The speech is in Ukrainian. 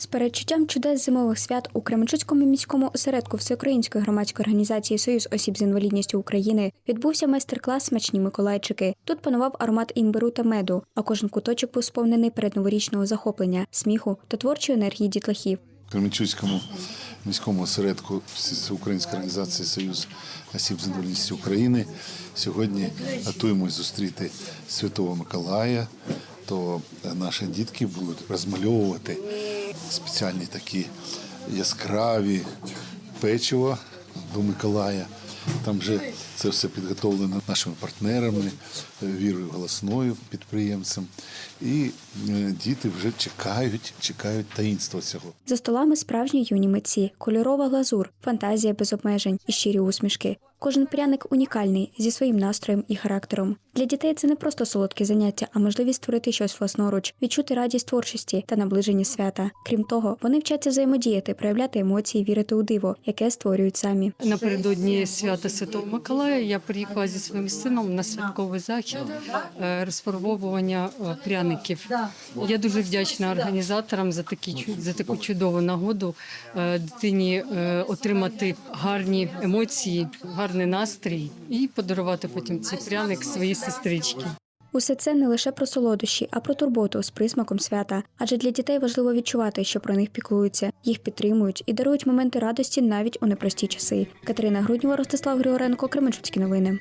З передчуттям чудес зимових свят у Кременчуцькому міському осередку Всеукраїнської громадської організації Союз осіб з інвалідністю України відбувся майстер-клас Смачні Миколайчики. Тут панував аромат імбиру та меду, а кожен куточок був сповнений передноворічного захоплення, сміху та творчої енергії дітлахів. Кременчуцькому міському осередку Всеукраїнської організації Союз осіб з інвалідністю України сьогодні готуємось зустріти Святого Миколая. То наші дітки будуть розмальовувати спеціальні такі яскраві печиво до Миколая. Там вже це все підготовлено нашими партнерами, Вірою Голосною, підприємцем. І е, діти вже чекають, чекають таїнства цього. За столами справжні юні митці, кольорова глазур, фантазія без обмежень і щирі усмішки. Кожен пряник унікальний зі своїм настроєм і характером. Для дітей це не просто солодке заняття, а можливість створити щось власноруч, відчути радість творчості та наближення свята. Крім того, вони вчаться взаємодіяти, проявляти емоції, вірити у диво, яке створюють самі. Напередодні свята Святого Миколая я приїхала зі своїм сином на святковий захід е, розфарбовування е, пряників. Я дуже вдячна організаторам за такі за таку чудову нагоду е, дитині отримати гарні емоції, гарний настрій і подарувати потім цей пряник своїй сестричці. Усе це не лише про солодощі, а про турботу з присмаком свята. Адже для дітей важливо відчувати, що про них піклуються, їх підтримують і дарують моменти радості навіть у непрості часи. Катерина Груднєва, Ростислав Григоренко, Кременчуцькі новини.